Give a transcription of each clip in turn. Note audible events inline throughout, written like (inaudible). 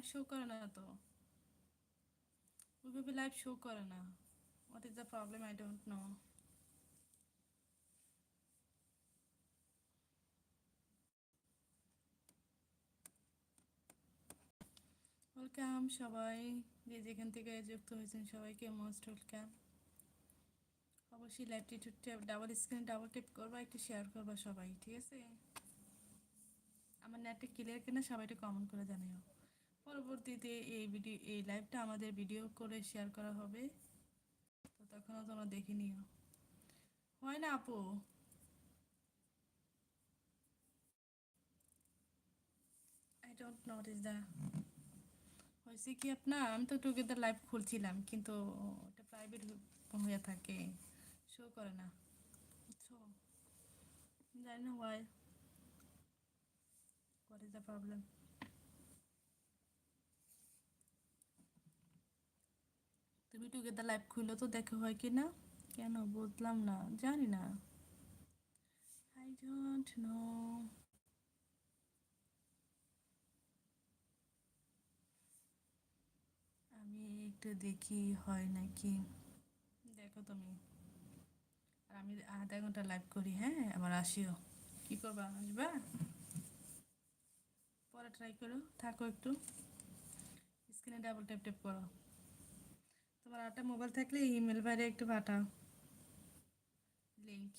Live show করে না তো? ওইভাবে লাইভ শো করে না। What is the problem I don't know welcome সবাই। যে যেখান থেকে যুক্ত হয়েছেন সবাইকে মোস্ট ওয়েলকাম অবশ্যই লাইভটি একটু ডাবল স্ক্রিনে ডাবল টিপ করবা, একটু শেয়ার করবা সবাই, ঠিক আছে? আমার নেটটা ক্লিয়ার কিনা সবাই একটু কমেন্ট করে জানিও। পরবর্তীতে এই ভিডিও এই লাইভটা আমাদের ভিডিও করে শেয়ার করা হবে। তো তখনও তোমরা দেখে নিও। হয় না আপু? আই ডোন্ট নোটিস দ্য হয়েছে কি আপনার? আমি তো টুগেদার লাইভ খুলছিলাম, কিন্তু ওটা প্রাইভেট হয়ে থাকে শো করে না। বুঝছ জানি না why what is the problem তুমি টুগেদার লাইভ খুললে তো দেখা হয় কি না? কেন বুঝলাম না? জানি না। আই ডোন্ট নো আমি একটু দেখি হয় নাকি? দেখো তুমি। আর আমি আধা ঘণ্টা লাইভ করি হ্যাঁ? আবার আসিও। কি করবা, আসবা? পরে ট্রাই করো। থাকো একটু। স্ক্রিনে ডাবল ট্যাপ ট্যাপ করো। তোমার একটা মোবাইল থাকলে ইমেল বাইরে একটু পাঠাও। লিঙ্ক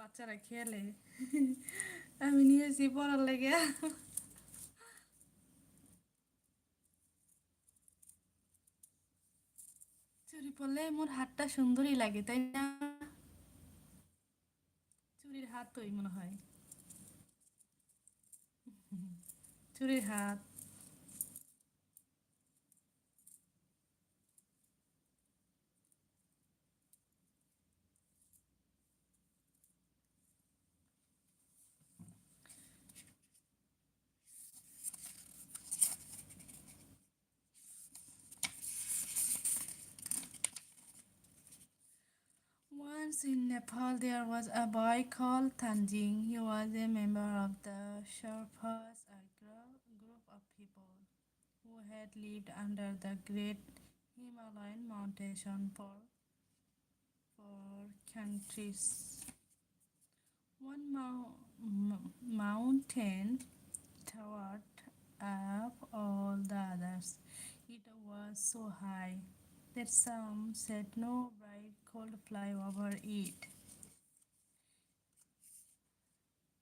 বাচ্চারা খেলে। আমি নিয়েছি পড়ার লেগে। চুরি পরলে মোর হাতটা সুন্দরই লাগে, তাই না? চুরির হাত তোই মনে হয়। চুরির হাত। Once in Nepal, there was a boy called Tanjing. He was a member of the Sherpas, a group of people who had lived under the great Himalayan mountain for, for countries. One mountain towered up all the others. It was so high that some said no bride could fly over it.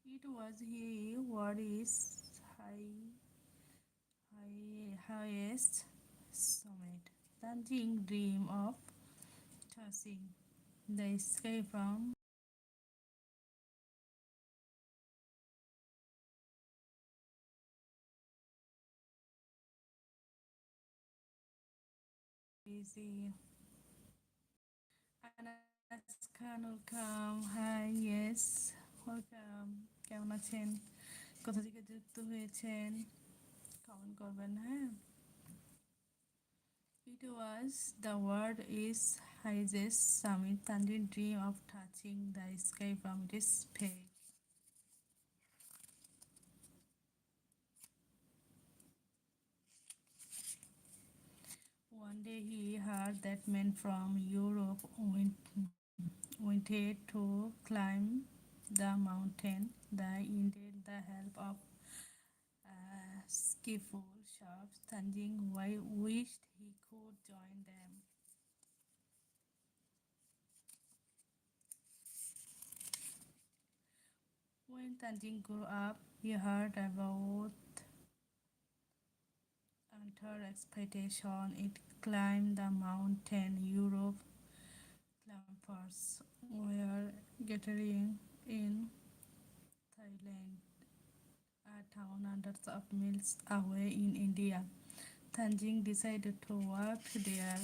It was he what is high, high, highest summit. Tanjing dream of touching the sky from Easy. কোথা থেকে যুক্ত হয়েছেন? Comment করবেন হ্যাঁ? It was the world is highest summit Tanvir dream of touching the sky from it is One day he heard that men from Europe went, wanted to climb the mountain. They needed the help of uh, skillful shops. Tanjing Wai wished he could join them. When Tanjing grew up, he heard about under expectation, it climbed the mountain. Europe climbers were gathering in Thailand, a town hundreds of miles away in India. Tanjing decided to work there.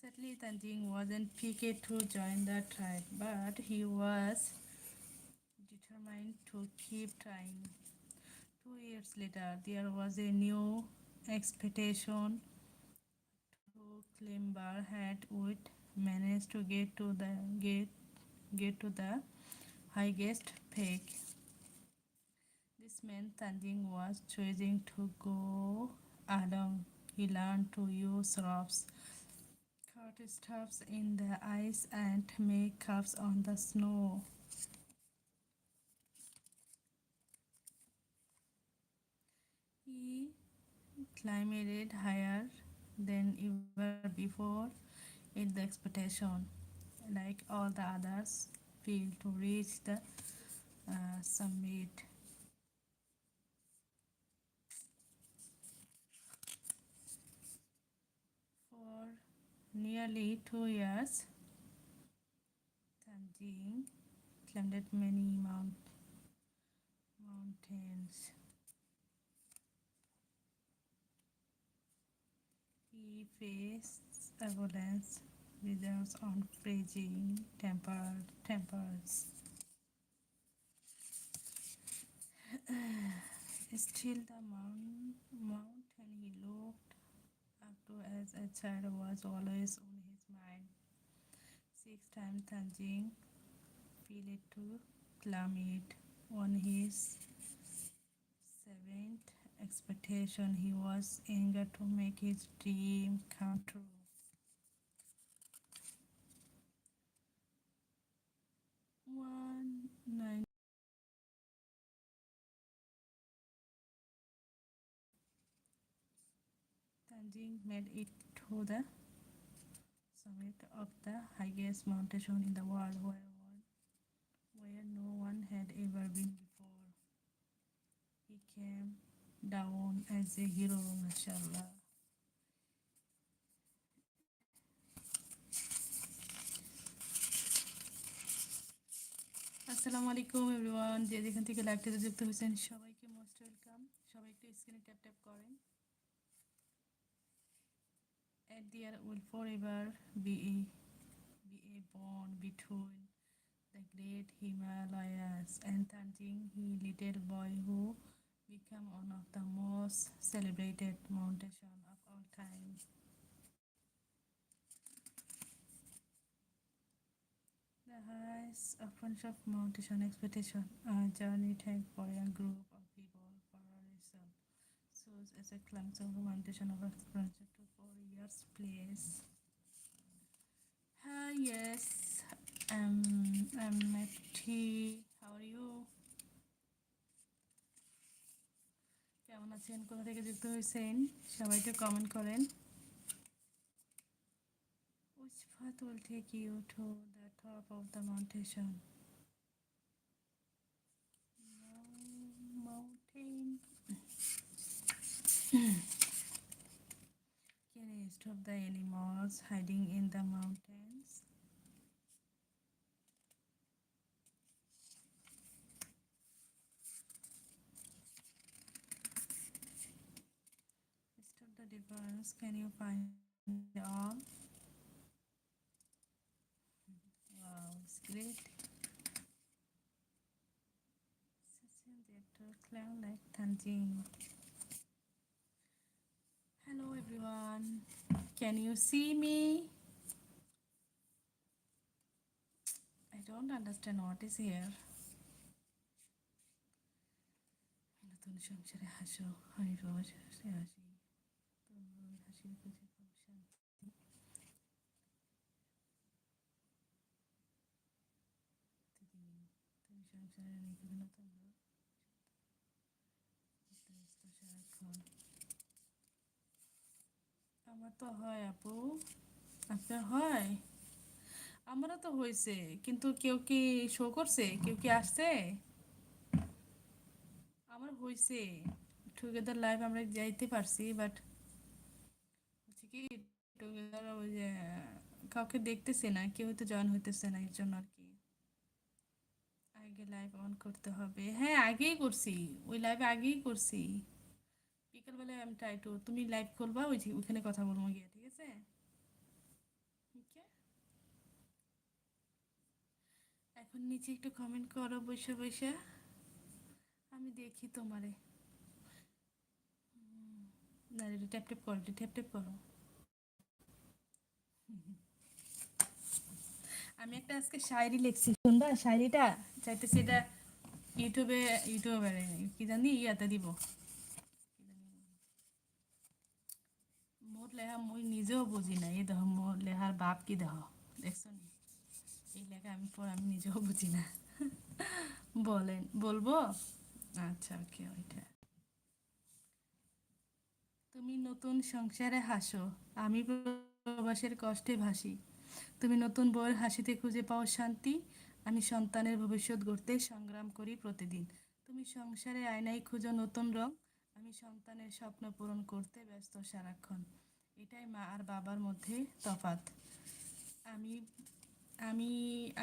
Sadly, Tanjing wasn't picked to join the tribe, but he was to keep trying. Two years later, there was a new expectation to climber had would manage to get to the get get to the highest peak. This meant Tanjing was choosing to go along. He learned to use ropes, cut stuffs in the ice, and make cups on the snow. He climbed higher than ever before in the expectation, like all the others, failed to reach the uh, summit. For nearly two years, Tanjing climbed many mount, mountains. He faced avalanche results on freezing temper, tempers. (sighs) Still, the mount, mountain he looked up to as a child was always on his mind. Six times Tanjing failed to climb it. On his seventh expectation, he was eager to make his dream come true. One nine. Tanjing made it to the summit of the highest mountain in the world where, where no one had ever been before. He came down as a hero, mashallah. আসসালামু আলাইকুম everyone যে যেখান থেকে লাইভটিতে যুক্ত হয়েছেন সবাইকে most welcome সবাই একটু স্ক্রিনে ট্যাপ ট্যাপ করেন At there will forever be a, be a bond between the great Himalayas and Tanjing, he little boy who became one of the most celebrated mountains of all time. The highest of bunch of mountain expedition, a journey take for a group of people for a reason. So as a climb of mountain of experience to four years place. Hi, yes, um, I'm Mati. কেমন আছেন কোথা থেকে যুক্ত হয়েছেন সবাই একটু comment করেন take you to the top of the mountain? Mou- Mountain. Can you stop the animals hiding in the mountains? difference. Can you find all? Wow, it's great. Such a director clown like Tanjing. Hello everyone. Can you see me? I don't understand what is here. নতুন সংসারে হাসো আমি বাবা শেষে হাসি আমার তো হয় আপু। আপনার হয়? আমারও তো হয়েছে, কিন্তু কেউ কি শো করছে? কেউ কি আসছে? আমার হয়েছে। টুগেদার লাইভ আমরা যাইতে পারছি বাট কি টুগেদার ওই যে, কাউকে দেখতেছে না, কেউ হয়তো জয়েন হইতেছে না, এর জন্য আর কি। আগে লাইভ অন করতে হবে। হ্যাঁ আগেই করছি। ওই লাইভে আগেই করছি। বিকেলবেলায় আমি ট্রাই টু তুমি লাইভ করবা, ওই ওইখানে কথা বলব গিয়ে, ঠিক আছে? এখন নিচে একটু কমেন্ট করো বৈশা বৈশা আমি দেখি তোমারে। না রে ট্যাপ ট্যাপ করো ট্যাপ ট্যাপ করো। আমি একটা আজকে শায়রি লিখছি, শুনবা? শায়রিটা চাইতেছি এটা ইউটিউবে ইউটিউবে কি জানি ইয়াতে দিব। মোর লেখা মই নিজেও বুঝি না এই দেখ মোর লেখার বাপ কি দেখ দেখছ নি? এই লেখা আমি পর আমি নিজেও বুঝি না। বলেন বলব? আচ্ছা ওকে ওইটা। তুমি নতুন সংসারে হাসো আমি প্রবাসের কষ্টে ভাসি। তুমি নতুন বউয়ের হাসিতে খুঁজে পাও শান্তি। আমি সন্তানের ভবিষ্যৎ গড়তে সংগ্রাম করি প্রতিদিন। তুমি সংসারে আয়নায় খুঁজো নতুন রং। আমি সন্তানের স্বপ্ন পূরণ করতে ব্যস্ত সারাক্ষণ। এটাই মা আর বাবার মধ্যে তফাৎ। আমি আমি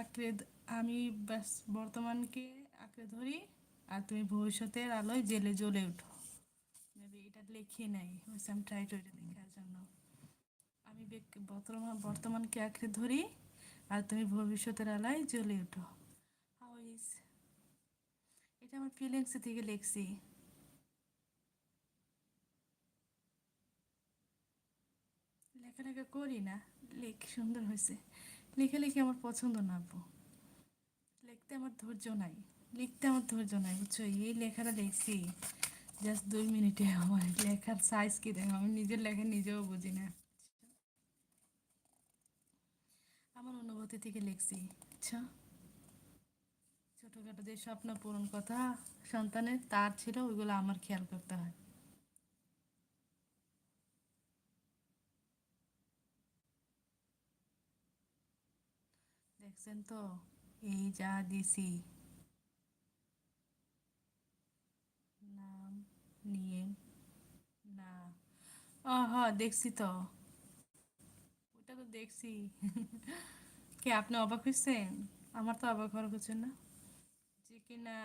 আঁকড়ে, আমি বর্তমানকে আঁকড়ে ধরি আর তুমি ভবিষ্যতের আলোয় জেলে জ্বলে ওঠো। মেবি এটা লিখে নাই। ট্রাই টু এটা লেখার জন্য আমি বর্তমান বর্তমানকে আঁকড়ে ধরি আর তুমি ভবিষ্যতের আলোয় জ্বলে ওঠো। হাউ এটা আমার ফিলিংস থেকে লিখছি। লেখালেখা করি না, লেখ সুন্দর হয়েছে। লেখা লেখে আমার পছন্দ না, আপু। লিখতে আমার ধৈর্য নাই। লিখতে আমার ধৈর্য নাই, বুঝছ? এই লেখাটা লিখছি। জাস্ট দুই মিনিটে আমার লেখার সাইজ কি দেখো? আমি নিজের লেখা নিজেও বুঝি না। আমার অনুভূতি থেকে লিখছি। আচ্ছা ছোটোখাটো যে স্বপ্ন পূরণ কথা সন্তানের, তার ছিল, ওইগুলো আমার খেয়াল করতে হয়। দেখছেন তো? এই যা দিছি। নাম নিয়ে না। হ্যাঁ দেখছি তো। ওটা তো দেখছি। (laughs) কে আপনি অবাক হয়েছেন আমার তো অবাক হওয়ার কিছু না। যে কিনা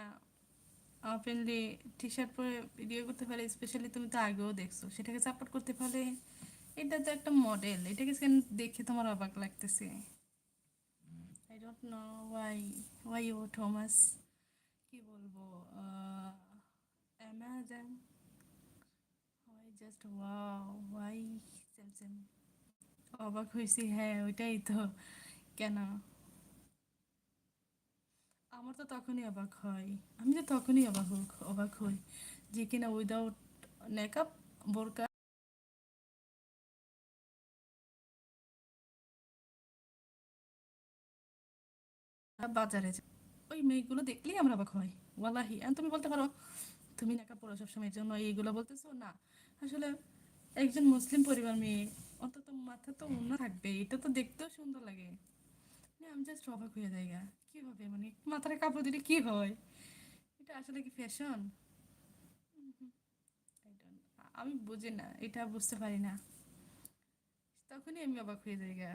ওপেনলি টি শার্ট পরে ভিডিও করতে পারে স্পেশালি তুমি তো আগেও দেখছ। সেটাকে সাপোর্ট করতে পারলে এটা তো একটা মডেল এটাকে কেন দেখে তোমার অবাক লাগতেছে? I don't know why why you Thomas কি বলব Amazon why just wow why same অবাক হয়েছি হ্যাঁ ওইটাই তো। কেন? আমার তো তখনই অবাক হয়। আমি তো তখনই অবাক হই- অবাক হই যে কিনা উইদাউট মেকআপ বোরকা বাজারে ওই মেয়েগুলো দেখলেই আমরা অবাক হয় ওয়ালাহি আর তুমি বলতে পারো, তুমি মেকআপ পরো সবসময় জন্য, এইগুলো বলতেছো? না। আসলে একজন মুসলিম পরিবার মেয়ে, অন্তত মাথা তো অন্য থাকবে, এটা তো দেখতেও সুন্দর লাগে। আমি জাস্ট অবাক হয়ে যাই গা। কীভাবে মানে মাথায় কাপড় দিলে হয়? এটা আসলে কি ফ্যাশন আমি বুঝি না, এটা বুঝতে পারি না। তখনই আমি অবাক হয়ে যাই গা।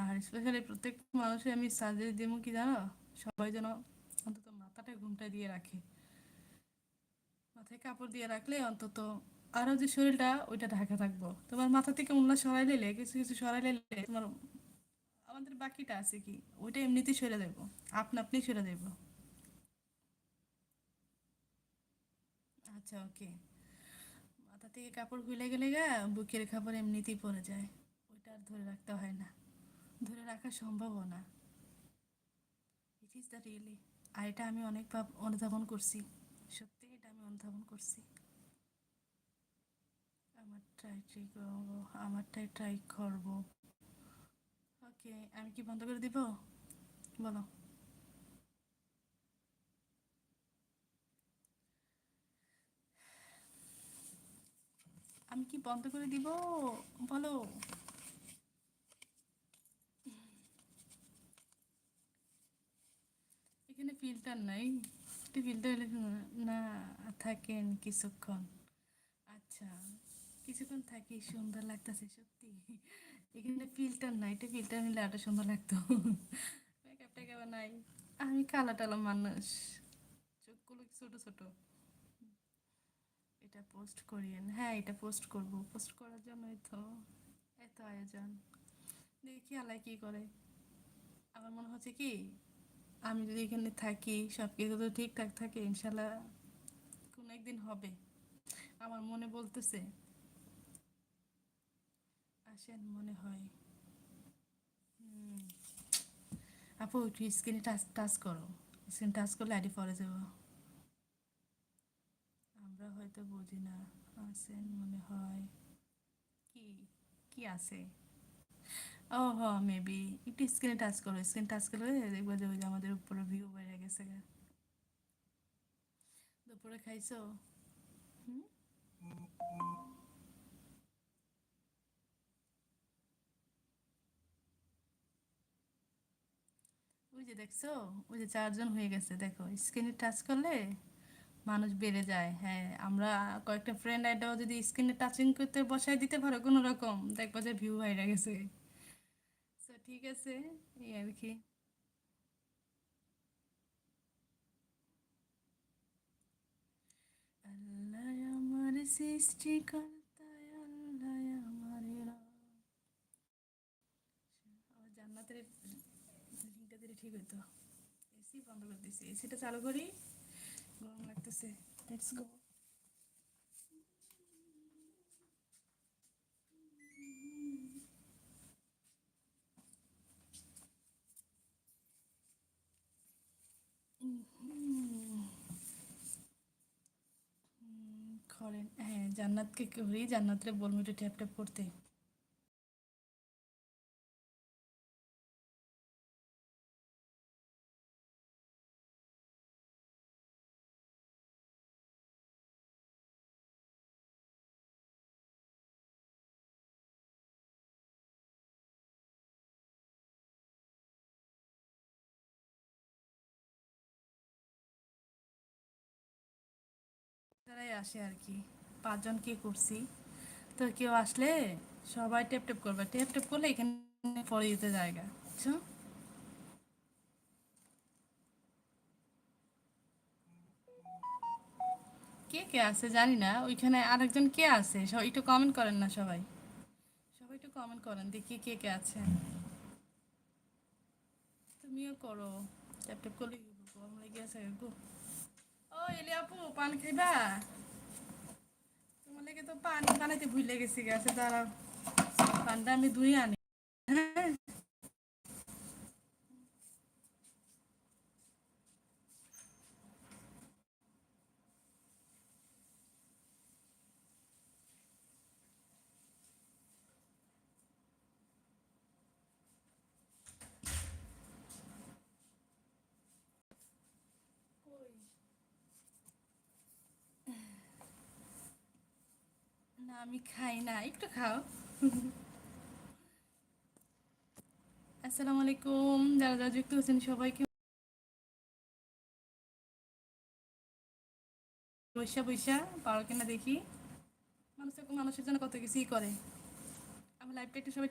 আর স্পেশালি প্রত্যেক মানুষের আমি সাজেস্ট দিব কি জানো? সবাই যেন অন্তত মাথাটা ঘুমটা দিয়ে রাখে। মাথায় কাপড় দিয়ে রাখলে অন্তত আরও যে শরীরটা, ওইটা ঢাকা থাকব। তোমার মাথা থেকে অন্য সরাই নিলে কিছু কিছু সরাই নিলে তোমার আমাদের বাকিটা আছে কি? ওইটা এমনিতেই সরে দেবো। আপনা আপনি সরে দেবো। আচ্ছা ওকে। মাথা থেকে কাপড় খুলে গেলে গা, বুকের কাপড় এমনিতেই পরে যায়। ওইটা আর ধরে রাখতে হয় না। ধরে রাখা সম্ভবও না। ইট ইজ দ্য রিয়েলি আর এটা আমি অনেক অনুধাবন করছি। সত্যি এটা আমি অনুধাবন করছি। আমার ট্রাই ট্রাই করব আমারটাই ট্রাই করব। ওকে, আমি কি বন্ধ করে দিব? বলো। আমি কি বন্ধ করে দিব? বলো। এখানে ফিল্টার নাই। ফিল্টার না, থাকেন কিছুক্ষণ। আচ্ছা কিছুক্ষণ থাকি, সুন্দর লাগতেছে সত্যি। এখানে ফিল্টার নাই, এটা ফিল্টার নিলে আরও সুন্দর লাগতো। মেকআপ টেকআপ নাই। আমি কালা টালা মানুষ। চোখগুলো ছোট ছোট। এটা পোস্ট করিয়েন হ্যাঁ এটা পোস্ট করব। পোস্ট করার জন্যই তো এত আয়োজন। দেখি আলাই কি করে। আমার মনে হচ্ছে কি, আমি যদি এখানে থাকি সব কিছু তো ঠিকঠাক থাকে, ইনশাল্লাহ কোনো একদিন হবে। আমার মনে বলতেছে আসেন মনে হয়। আপু, একটু স্ক্রিনে টাচ টাচ করো। স্ক্রিন টাচ করলে আইডি পরে যাব। আমরা হয়তো বুঝি না। আসেন মনে হয়। কি কি আছে? ও, হ মেবি একটু স্ক্রিনে টাচ করো। স্ক্রিন টাচ করলে দেখব যে যে আমাদের উপরে ভিউ বেড়ে গেছে। দুপুরে খাইছো? হুম? যে দেখছ? ওই যে চারজন হয়ে গেছে, দেখো। স্ক্রিনে টাচ করলে মানুষ বেড়ে যায়। হ্যাঁ আমরা কয়েকটা ফ্রেন্ড আইডাও যদি স্ক্রিনে টাচিং করতে বসায় দিতে পারো, কোনো রকম। দেখব যে ভিউ বাইরে গেছে। ঠিক আছে। এই আর কি। আল্লাহ আমার সৃষ্টিকর্তা। আল্লাহ আমার রব। আমার জান্নাতের লিঙ্কটা দিলে ঠিক হইতো। এসি বন্ধ করে দিছি, এসিটা চালু করি, গরম লাগতেছে লেটস গো হ্যাঁ জান্নাতকে করি, জান্নাতরে বলব একটু ট্যাপ ট্যাপ করতে। আসে আর কি। পাঁচজন কে করছি। তো কেউ আসলে সবাই টেপ টেপ করবে। টেপ টেপ করলে এখানে পরে দিতে জায়গা, বুঝছ? কে কে আছে জানি না। ওইখানে আরেকজন কে আছে? একটু কমেন্ট করেন না সবাই। সবাই একটু কমেন্ট করেন, দেখি কে কে আছে। তুমিও করো। ট্যাপ ট্যাপ করলে ও এলি আপু পান খাইবা? লেগে তো পানি বানাইতে ভুলে গেছি গেছে দাঁড়াও। পানটা আমি ধুই আনি। হ্যাঁ। আমি খাই না, একটু খাও। আসসালামু আলাইকুম যারা যারা যুক্ত হচ্ছেন সবাইকে বৈশা বৈশা পারো কিনা দেখি। মানুষ মানুষের জন্য কত কিছুই করে। আমার লাইফটা একটু সবাই